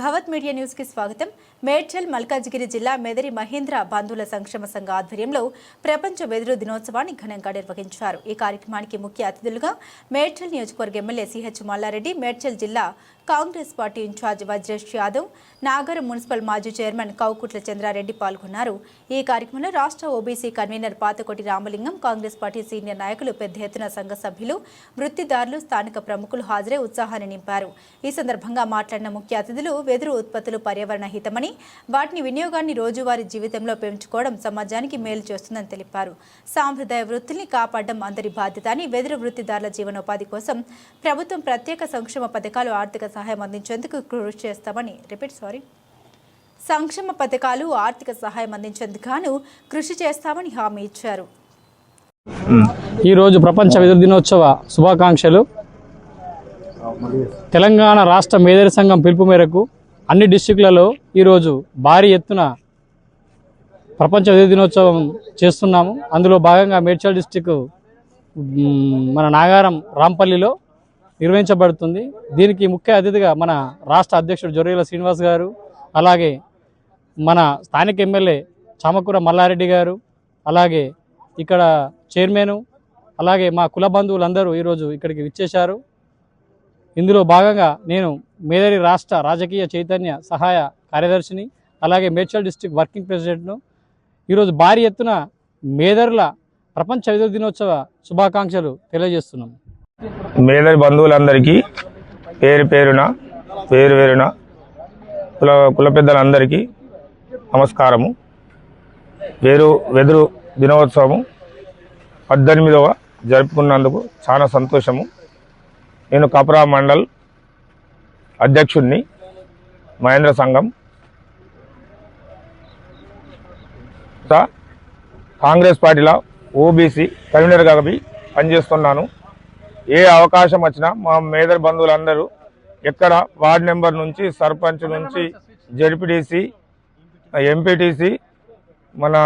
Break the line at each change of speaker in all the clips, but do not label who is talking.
భవత్ media న్యూస్కి స్వాగతం. మేడ్చల్ మల్కాజ్గిరి జిల్లా మెదరి మహేంద్ర బంధువుల సంక్షేమ సంఘ ఆధ్వర్యంలో ప్రపంచ వెదురు దినోత్సవాన్ని ఘనంగా నిర్వహించారు. ఈ కార్యక్రమానికి ముఖ్య అతిథులుగా మేడ్చల్ నియోజకవర్గ ఎమ్మెల్యే సిహెచ్ మల్లారెడ్డి మేడ్చల్ జిల్లా Congress party in-charge Vajresh Yadav Nagaram municipal మాజీ చైర్మన్ కౌకుట్ల చంద్రారెడ్డి పాల్గొన్నారు. ఈ కార్యక్రమంలో రాష్ట్ర OBC convener Pathakoti Ramalingam Congress party senior నాయకులు పెద్ద ఎత్తున సంఘ సభ్యులు వృత్తిదారులు స్థానిక ప్రముఖులు హాజరై ఉత్సాహాన్ని నింపారు. ఈ సందర్భంగా మాట్లాడిన ముఖ్య అతిథులు వెదురు ఉత్పత్తులు పర్యావరణ హితమని వాటిని వినియోగాన్ని రోజువారీ జీవితంలో పెంచుకోవడం సమాజానికి మేలు చేస్తుందని తెలిపారు. సాంప్రదాయ వృత్తుల్ని కాపాడడం అందరి బాధ్యత అని వెదురు వృత్తిదారుల జీవనోపాధి కోసం ప్రభుత్వం ప్రత్యేక సంక్షేమ పథకాలు ఆర్థిక సహాయం అందించేందుకు కృషి చేస్తామని రిపీట్ సారీ. సంక్షేమ పథకాలు ఆర్థిక సహాయం అందించేందుకు గాను కృషి చేస్తామని హామీ ఇచ్చారు.
ఈరోజు ప్రపంచ వెదురు దినోత్సవ శుభాకాంక్షలు. తెలంగాణ రాష్ట్ర మేధరి సంఘం పిలుపు మేరకు అన్ని డిస్టిక్లలో ఈరోజు భారీ ఎత్తున ప్రపంచ వెదురు దినోత్సవం చేస్తున్నాము. అందులో భాగంగా మేడ్చల్ డిస్టిక్ మన నాగారం రాంపల్లిలో నిర్వహించబడుతుంది. దీనికి ముఖ్య అతిథిగా మన రాష్ట్ర అధ్యక్షుడు జొర్రీల శ్రీనివాస్ గారు అలాగే మన స్థానిక ఎమ్మెల్యే చామకూర మల్లారెడ్డి గారు అలాగే ఇక్కడ చైర్మను అలాగే మా కుల బంధువులందరూ ఈరోజు ఇక్కడికి విచ్చేశారు. ఇందులో భాగంగా నేను మేదరి రాష్ట్ర రాజకీయ చైతన్య సహాయ కార్యదర్శిని అలాగే మేడ్చల్ డిస్టిక్ వర్కింగ్ ప్రెసిడెంట్ను. ఈరోజు భారీ ఎత్తున మేదరుల ప్రపంచ విద్యుత్ దినోత్సవ శుభాకాంక్షలు తెలియజేస్తున్నాం.
మేదరి బంధువులందరికీ పేరు పేరున పేరు పేరున కుల కుల పెద్దలందరికీ నమస్కారము. వేరు వెదురు దినోత్సవము పద్దెనిమిదవ జరుపుకున్నందుకు చాలా సంతోషము. నేను కపరా మండల్ అధ్యక్షుడిని మహేంద్ర సంఘం. కాంగ్రెస్ పార్టీలో ఓబీసీ కన్వీనర్గా పనిచేస్తున్నాను. ఏ అవకాశం వచ్చినా మా మేదర్ బంధువులందరూ ఎక్కడ వార్డు నెంబర్ నుంచి సర్పంచ్ నుంచి జడ్పీటీసీ ఎంపీటీసీ మన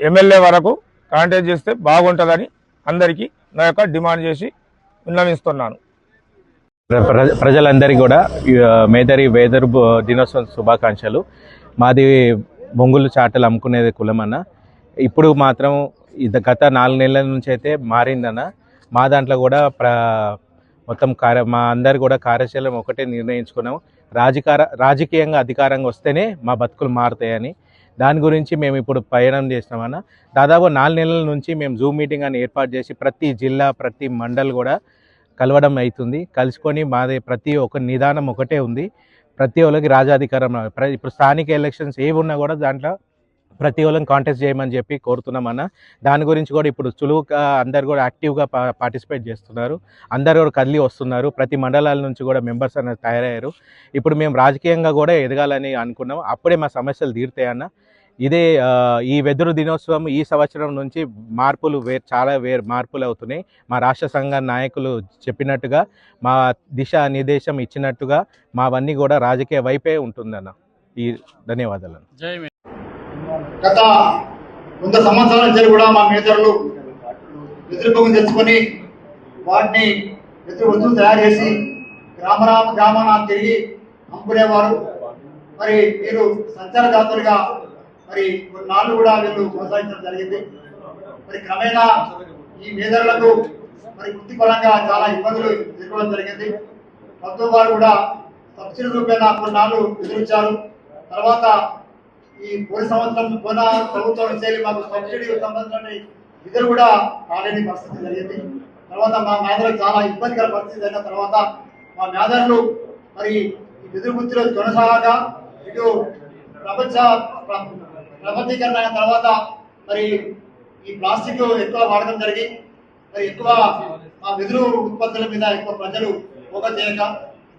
ఎమ్మెల్యే వరకు కాంటాక్ట్ చేస్తే బాగుంటుందని అందరికీ నా యొక్క డిమాండ్ చేసి విన్నవిస్తున్నాను.
ప్రజలందరికీ కూడా మేదరి వేదరు దినోత్సవం శుభాకాంక్షలు. మాది బొంగులు చాటలు అమ్ముకునేది కులమన్న. ఇప్పుడు మాత్రం ఇది గత నాలుగు నెలల నుంచి అయితే మారిందన్న. మా దాంట్లో కూడా ప్ర మొత్తం కార్య మా అందరు కూడా కార్యశైలం ఒకటే నిర్ణయించుకున్నాము. రాజకార రాజకీయంగా అధికారంగా వస్తేనే మా బతుకులు మారుతాయని. దాని గురించి మేము ఇప్పుడు పయనం చేసినామన్న దాదాపు నాలుగు నెలల నుంచి మేము జూమ్ మీటింగ్ అని ఏర్పాటు చేసి ప్రతి జిల్లా ప్రతి మండల్ కూడా కలవడం అవుతుంది. కలుసుకొని మాది ప్రతి ఒక్క నిదానం ఒకటే ఉంది. ప్రతి ఒక్కరికి రాజాధికారం ఇప్పుడు స్థానిక ఎలక్షన్స్ ఏవి ఉన్నా కూడా దాంట్లో ప్రతి వాళ్ళని కాంటెస్ట్ చేయమని చెప్పి కోరుతున్నామన్న దాని గురించి కూడా ఇప్పుడు చులువుగా అందరు కూడా యాక్టివ్గా పార్టిసిపేట్ చేస్తున్నారు. అందరు కూడా కదిలి వస్తున్నారు. ప్రతి మండలాల నుంచి కూడా మెంబర్స్ అనేది తయారయ్యారు. ఇప్పుడు మేము రాజకీయంగా కూడా ఎదగాలని అనుకున్నాం. అప్పుడే మా సమస్యలు తీరుతాయన్న ఇదే ఈ వెదురు దినోత్సవం ఈ సంవత్సరం నుంచి మార్పులు వేరు చాలా వేరు మార్పులు అవుతున్నాయి. మా రాష్ట్ర సంఘ నాయకులు చెప్పినట్టుగా మా దిశ నిర్దేశం ఇచ్చినట్టుగా మావన్నీ కూడా రాజకీయ వైపే ఉంటుందన్న. ఈ ధన్యవాదాలు
గత వంద సంవత్సరాల నుంచి కూడా మా మేతరులు వెదురుభూమిని తెచ్చుకొని వాటిని వెదురు వస్తువులు తయారు చేసి గ్రామరామ గ్రామాన తిరిగి అమ్ముకునేవారు. మరి వీరు సంచార జాతులుగా మరి కొన్నాళ్ళు కూడా వీళ్ళు కొనసాగించడం జరిగింది. మరి క్రమేణా ఈ మేదరులకు మరి వృత్తిపరంగా చాలా ఇబ్బందులు ఎదుర్కోవడం జరిగింది. ప్రభుత్వం వారు కూడా సబ్సిడీ రూపేణా కొన్నాళ్ళు ఎదురించారు తర్వాత ఈ పోయిన సంవత్సరం పోయిన ప్రభుత్వం నుంచి మాకు సబ్సిడీ సంబంధించిన నిధులు కూడా రాలేని పరిస్థితి జరిగింది. తర్వాత మా మేదలకు చాలా ఇబ్బందికర పరిస్థితి అయిన తర్వాత మా మేధలు మరి ఈ నిధుల వృత్తిలో కొనసాగక ఇటు ప్రపంచ ప్రపంచీకరణ అయిన తర్వాత మరి ఈ ప్లాస్టిక్ ఎక్కువ వాడకం జరిగి మరి ఎక్కువ మా వెదురు ఉత్పత్తుల మీద ఎక్కువ ప్రజలు పోగ చేయక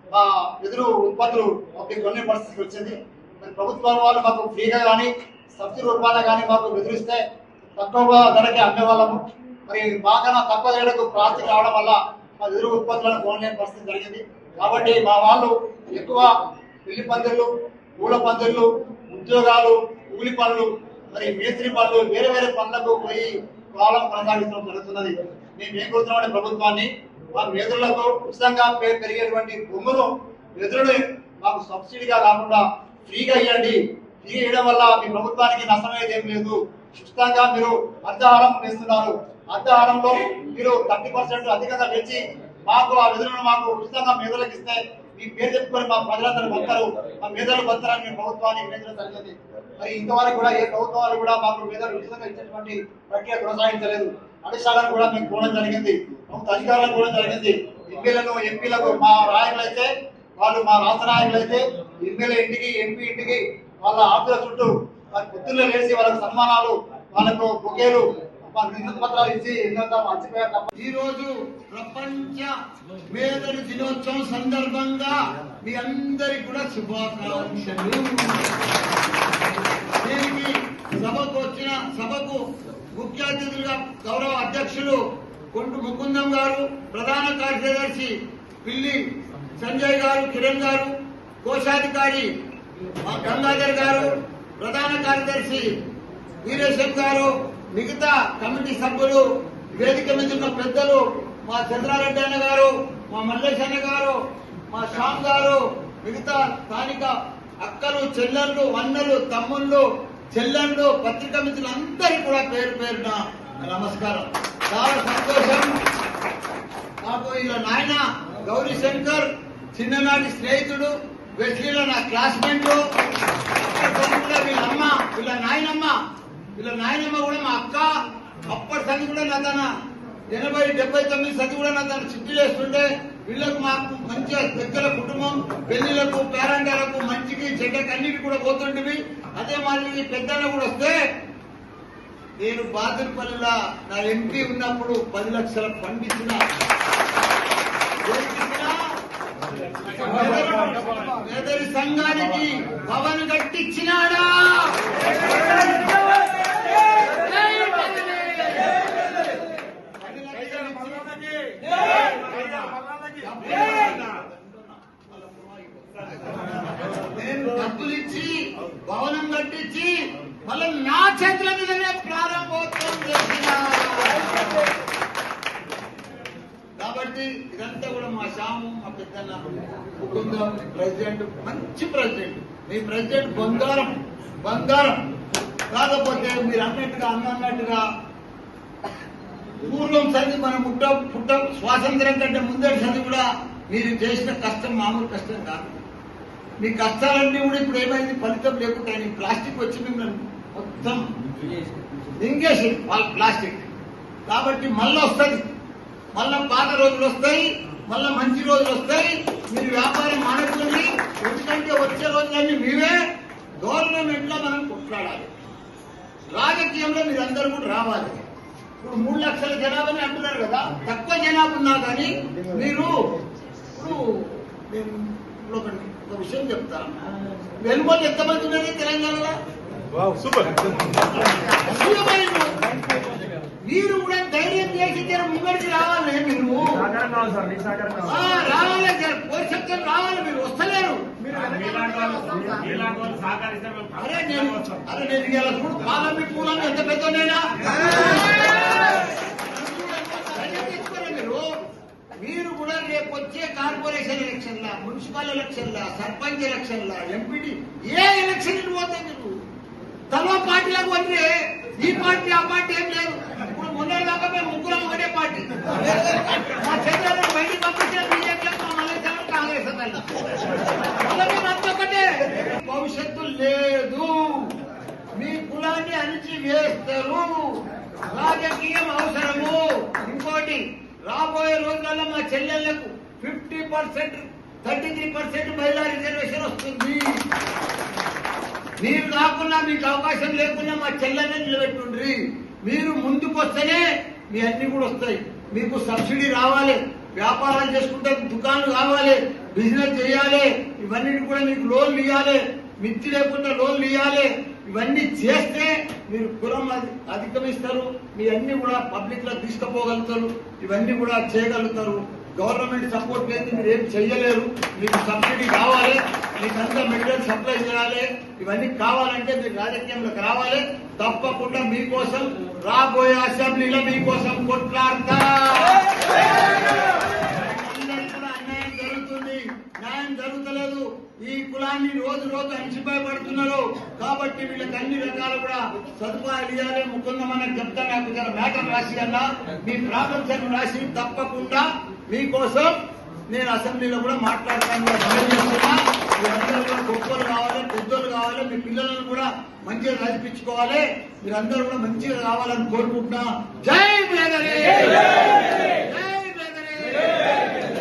మా వెదురు ఉత్పత్తులు ఒకటి కొన్ని పరిస్థితికి వచ్చింది. మరి ప్రభుత్వాల వాళ్ళు మాకు ఫ్రీగా కానీ సబ్సిడీ రూపాయలు కానీ మాకు బెదిరిస్తే తక్కువ ధరకి అమ్మేవాళ్ళము. మరి మాకన్నా తక్కువ ధరకు ప్లాస్టిక్ రావడం వల్ల మా ఎదురు ఉత్పత్తులను కొనలేని పరిస్థితి జరిగింది. కాబట్టి మా వాళ్ళు ఎక్కువ పెళ్ళి పందిర్లు పూల పందిర్లు ఉద్యోగాలు కూలి పనులు మరి మేస్త్రి పనులు వేరే వేరే పనులకు పోయి కాలం కొనసాగించడం జరుగుతున్నది. మేము ఏం కోరుతున్నామంటే ప్రభుత్వాన్ని మా మేధులకు ఉచితంగా పెరిగేటువంటి భూములు వెదురుని
మాకు సబ్సిడీగా కాకుండా ఫ్రీగా ఇవ్వండి. ఫ్రీగా ఇవ్వడం వల్ల మీ ప్రభుత్వానికి నష్టం ఏం లేదు. ఉచితంగా మీరు అర్ధహారం వేస్తున్నారు. అర్ధహారంలో మీరు థర్టీ పర్సెంట్ అధికంగా పెంచి మాకు ఆ విధులను మాకు ఉచితంగా మేధలకు ఇస్తే మీ పేరు చెప్పుకొని మా ప్రజలందరూ బతారు మా మేధలు బతారని మేము ప్రభుత్వాన్ని వినియోగించడం జరిగింది. మరి ఇంతవరకు కూడా ఏ ప్రభుత్వం వాళ్ళు కూడా మాకు మేధలు ఉచితంగా ఇచ్చేటువంటి ప్రక్రియ కొనసాగించలేదు. అధిష్టాలను కూడా మేము కోవడం జరిగింది. ప్రభుత్వ అధికారులను కూడా జరిగింది. ఎంపీలను ఎంపీలకు మా నాయకులైతే వాళ్ళు మా రాష్ట్ర నాయకులైతే ఎమ్మెల్యే ఇంటికి ఎంపీ ఇంటికి వాళ్ళ ఆఫీసుల చుట్టూ వారి పొద్దున్నే లేచి వాళ్ళకి సన్మానాలు వాళ్ళకు బొకేలు వాళ్ళకి పత్రాలు ఇచ్చి ఈ రోజు ప్రపంచ మేధని దినోత్సవం సందర్భంగా మీ అందరికి కూడా శుభాకాంక్షలు. దీనికి సభకు వచ్చిన సభకు ముఖ్య అతిథులుగా గౌరవ అధ్యక్షులు కొంటు ముకుందం గారు ప్రధాన కార్యదర్శి పిల్లి సంజయ్ గారు కిరణ్ గారు కోశాధికారి మా గంగాధర్ గారు ప్రధాన కార్యదర్శి వీరేశం గారు మిగతా కమిటీ సభ్యులు వేదిక మీద ఉన్న పెద్దలు మా చంద్రారెడ్డి అన్న గారు మా మల్లేష్ అన్న గారు మా శ్యామ్ గారు మిగతా స్థానిక అక్కలు చెల్లెళ్ళు అన్నలు తమ్ముళ్ళు చెల్లెళ్ళు పత్రికా మిత్రులు అందరికీ కూడా పేరు పేరున నమస్కారం. చాలా సంతోషం. నాకు ఇలా నాయన గౌరీ శంకర్ చిన్ననాటి స్నేహితుడు వెస్లీలో నా క్లాస్మేట్ కూడా వీళ్ళ అమ్మ వీళ్ళ నాయనమ్మ వీళ్ళ నాయనమ్మ కూడా మా అక్క. అప్పటి సంది కూడా నా తన ఎనభై డెబ్బై తొమ్మిది సంది కూడా నా తన సిద్ధి వేస్తుంటే వీళ్ళకు మాకు మంచిగా దగ్గర కుటుంబం పెళ్ళిలకు పేరంటాలకు మంచికి చెడ్డకి అన్నిటి కూడా పోతుంటివి అదే మరి పెద్దన్న కూడా వస్తే నేను బాదర్పల్లిలో నా ఎంపీ ఉన్నప్పుడు పది లక్షల ఫండ్ ఇచ్చిన. పేదరి సంఘానికి పవన్ కట్టించినాడా? పది నేను డబ్బులు ఇచ్చి భవనం కట్టించి మళ్ళీ నా చేతుల మీదనే ప్రారంభోత్సవం కాబట్టి ఇదంతా కూడా మా శ్యాము మా పెద్దన్న కుటుంబం ప్రెసిడెంట్ మంచి ప్రెసిడెంట్. మీ ప్రెసిడెంట్ బంగారం బంగారం. కాకపోతే మీరు అన్నట్టుగా అన్న అన్నట్టుగా పూర్వం చదివి మనం పుట్ట పుట్ట స్వాతంత్రం కంటే ముందే చదివి కూడా మీరు చేసిన కష్టం మామూలు కష్టం కాదు. మీ కష్టాలన్నీ కూడా ఇప్పుడు ఏమైంది? ఫలితం లేకుండా ప్లాస్టిక్ వచ్చి మిమ్మల్ని మొత్తం మింగేసి వాళ్ళ ప్లాస్టిక్. కాబట్టి మళ్ళీ వస్తుంది. మళ్ళా పాత రోజులు వస్తాయి మళ్ళా మంచి రోజులు వస్తాయి. మీరు వ్యాపారం మానుకోండి ఎందుకంటే వచ్చే రోజులన్నీ మీవే. గవర్నమెంట్లో మనం కొట్లాడాలి. రాజకీయంలో మీరందరూ కూడా రావాలి. ఇప్పుడు మూడు లక్షల జనాభాని అంటున్నారు కదా. తక్కువ జనాభా ఉన్నా కానీ మీరు ఇప్పుడు ఒక విషయం చెప్తా. వెలుగులు ఎంతమంది ఉన్నది తెలంగాణలో? అసూయమైన మీరు కూడా ధైర్యం చేసి జర ముంగడికి రావాలి మీరు. ఆ, రావాలి జర పోషకం రావాలి మీరు వస్తలేరు. అరే నేను అరే నేను ఇలా చూడు పాలమ్మి పూలమ్మి ఎంత పెద్దనేనా మీరు. మీరు కూడా రేపు వచ్చే కార్పొరేషన్ ఎలక్షన్ లా మున్సిపల్ ఎలక్షన్ లా సర్పంచ్ ఎలక్షన్ లా ఎంపీడీ ఏ ఎలక్షన్ పోతే మీరు? తమ పార్టీలకు వస్తే ఈ పార్టీ ఆ పార్టీ ఏం లేదు. ఇప్పుడు మేము ముగ్గురం ఒకటే పార్టీ. మా చంద్రబాబు బయటికి పంపించిన బీజేపీ కాంగ్రెస్ మేము ఒకటే భవిష్యత్తు లేదు. మీ కులాన్ని అణిచి వేస్తారు రాజకీయం అవసరము. ఇంకోటి రాబోయే రోజులలో మా చెల్లెళ్ళకు fifty percent thirty three percent మహిళా రిజర్వేషన్ వస్తుంది. మీరు కాకుండా మీకు అవకాశం లేకుండా మా చెల్లెని నిలబెట్టుండ్రి. మీరు ముందుకు వస్తేనే మీ అన్ని కూడా వస్తాయి. మీకు సబ్సిడీ రావాలి వ్యాపారాలు చేసుకుంటే దుకాణాలు కావాలి బిజినెస్ చేయాలి ఇవన్నీ కూడా మీకు లోన్లు ఇవ్వాలి మిత్తి లేకుండా లోన్లు ఇవ్వాలి ఇవన్నీ చేస్తే మీరు కులం అధి- అధిగమిస్తారు మీ అన్ని కూడా పబ్లిక్లో తీసుకుపోగలుగుతారు ఇవన్నీ కూడా చేయగలుగుతారు. గవర్నమెంట్ సపోర్ట్ లేదు మీరు ఏం చెయ్యలేరు. మీకు సబ్సిడీ కావాలి మీకంతా అంతా మెటీరియల్ సప్లై చేయాలి ఇవన్నీ కావాలంటే మీరు రాజకీయంలోకి రావాలి. తప్పకుండా మీకోసం రాబోయే అసెంబ్లీలో మీకోసం కొట్లాడతా. అన్యాయం జరుగుతుంది. న్యాయం జరుగుతలేదు. ఈ కులాన్ని రోజు రోజు అణిచిపోయబడుతున్నారు కాబట్టి వీళ్ళకి అన్ని రకాలు కూడా సదుపాయాలు ఇవ్వాలి. ముకుందమని చెప్తా నాకు జర మేటర్ రాసి అన్నా. మీ ప్రాబ్లమ్స్ అని రాసి తప్పకుండా మీకోసం నేను అసెంబ్లీలో కూడా మాట్లాడతాను. మీరందరూ కూడా గొప్పలు కావాలి పెద్దలు కావాలి మీ పిల్లలను కూడా మంచిగా చదివించుకోవాలి మీరందరూ కూడా మంచిగా రావాలని కోరుకుంటున్నా జై మేదరి